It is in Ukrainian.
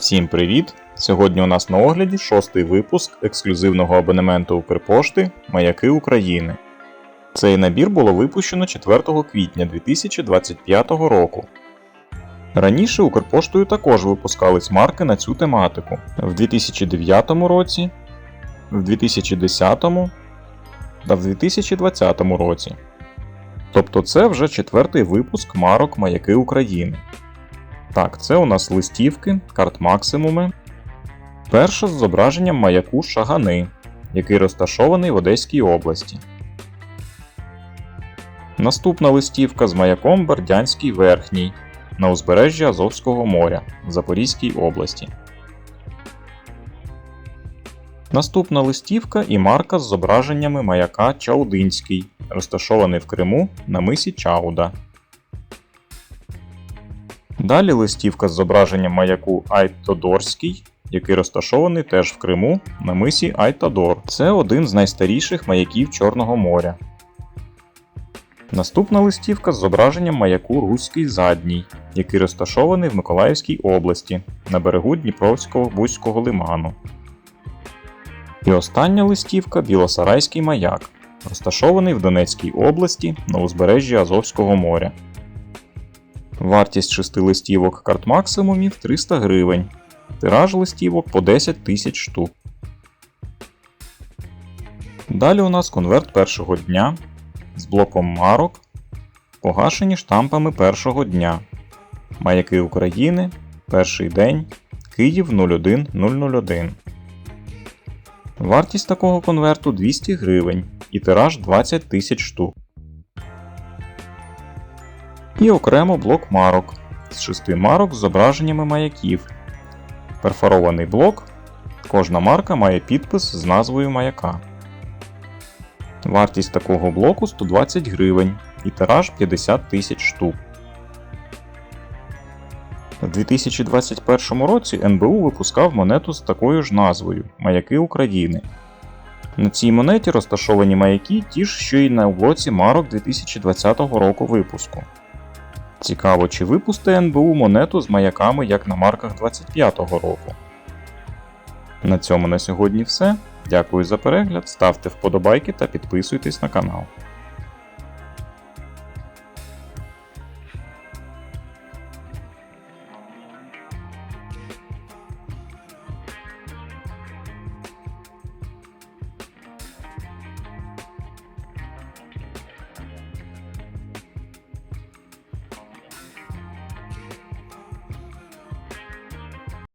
Всім привіт! Сьогодні у нас на огляді шостий випуск ексклюзивного абонементу Укрпошти Маяки України. Цей набір було випущено 4 квітня 2025 року. Раніше Укрпоштою також випускались марки на цю тематику в 2009 році, в 2010 та в 2020 році. Тобто це вже четвертий випуск марок Маяки України. Так, це у нас листівки, карт максимуми. Перша з зображенням маяку Шагани, який розташований в Одеській області. Наступна листівка з маяком Бердянський Верхній на узбережжі Азовського моря в Запорізькій області. Наступна листівка і марка з зображеннями маяка Чаудинський, розташований в Криму на мисі Чауда. Далі листівка з зображенням маяку Айтодорський, який розташований теж в Криму на мисі Айтадор. Це один з найстаріших маяків Чорного моря. Наступна листівка з зображенням маяку Руський Задній, який розташований в Миколаївській області на берегу Дніпровського Бузького лиману. І остання листівка Білосарайський маяк, розташований в Донецькій області на узбережжі Азовського моря. Вартість 6 листівок карт максимумів 300 гривень. Тираж листівок по 10 тисяч штук. Далі у нас конверт першого дня з блоком марок, погашені штампами першого дня. Маяки України. Перший день. Київ 01001. Вартість такого конверту 200 гривень і тираж 20 тисяч штук. І окремо блок марок з 6 марок з зображеннями маяків. Перфорований блок. Кожна марка має підпис з назвою маяка. Вартість такого блоку 120 гривень і тираж 50 тисяч штук. У 2021 році НБУ випускав монету з такою ж назвою Маяки України. На цій монеті розташовані маяки ті ж, що й на блоці марок 2020 року випуску. Цікаво, чи випусти НБУ монету з маяками як на марках 25-го року. На цьому на сьогодні все. Дякую за перегляд, ставте вподобайки та підписуйтесь на канал.